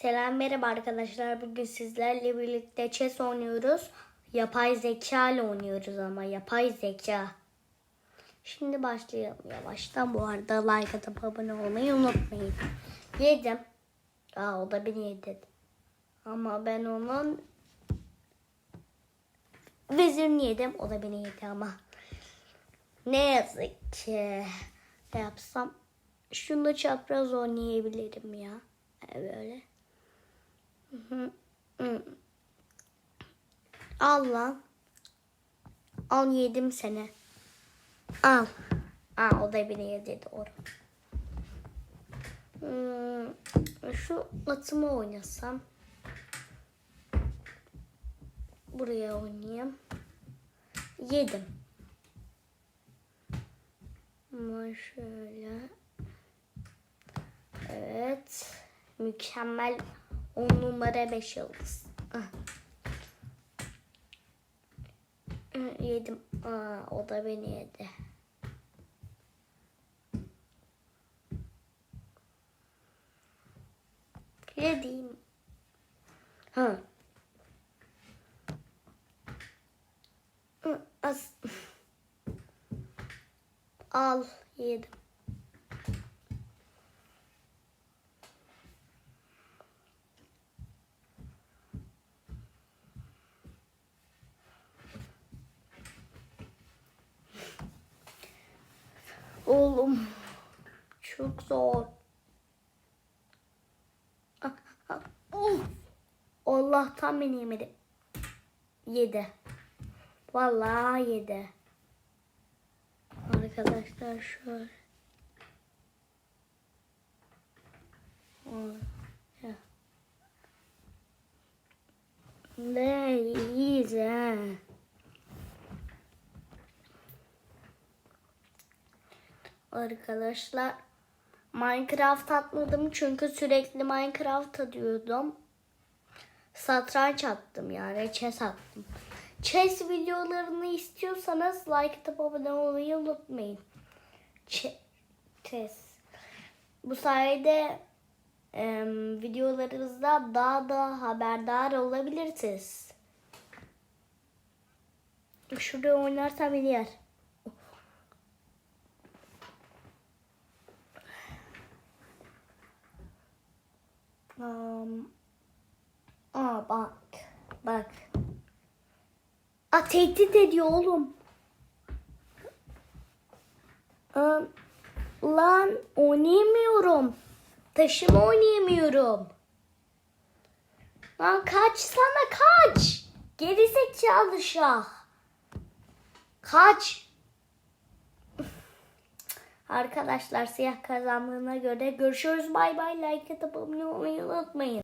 Selam merhaba arkadaşlar. Bugün sizlerle birlikte chess oynuyoruz. Yapay zeka ile oynuyoruz ama yapay zeka. Şimdi başlayalım yavaştan. Bu arada like atıp abone olmayı unutmayın. Yedim. Aa o da beni yedi. Ama ben onun vezirini yedim. O da beni yedi ama. Ne yazık ki. Ne yapsam? Şunu çapraz oynayabilirim ya. Böyle. Al lan. Al yedim seni. Al. Aa, o da beni yedi doğru. Hmm, şu atımı oynasam. Buraya oynayayım. Yedim. Ama şöyle. Evet. Mükemmel 10 numara 5 yıldız. Ah. Yedim. Aa, o da beni yedi. Yedim. Ha. Az. Al yedim. Oğlum çok zor. Ah, ah, of. Allah'tan beni yemedi. Yedi. Vallahi yedi. Arkadaşlar şöyle. Ne iyiyiz ha. Arkadaşlar Minecraft atmadım çünkü sürekli Minecraft atıyordum. Satranç attım yani chess attım. Chess videolarını istiyorsanız like atıp abone olmayı unutmayın. Ch- chess. Bu sayede em, videolarımızda daha da haberdar olabilirsiniz. Şurada oynarsam beni yer. Um, aa bak. Bak. Aa tehdit ediyor oğlum. Aa, lan oynayamıyorum. Taşımı oynayamıyorum. Lan kaç sana kaç. Gerizekalı şah. Kaç. Arkadaşlar siyah kazandığına göre görüşürüz. Bay bay. Like atıp abone olmayı unutmayın.